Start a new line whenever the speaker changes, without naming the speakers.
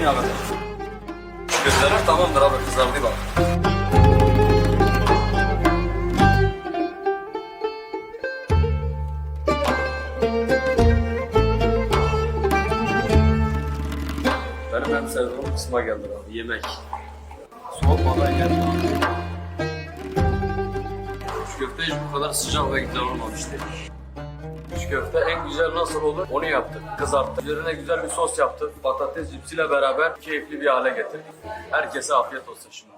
Bin abi. Gözleri tamamdır abi kızardı bak. Benim en sevdiğim kısma geldi abi yemek. Soğutmadan geldi. Şu köfte hiç bu kadar sıcak ve güzel olmamıştı. Şu köfte en güzel nasıl olur onu yaptık. Kızarttık. Üzerine güzel bir sos yaptık. Patates cipsiyle beraber keyifli bir hale getirdik. Herkese afiyet olsun şimdi.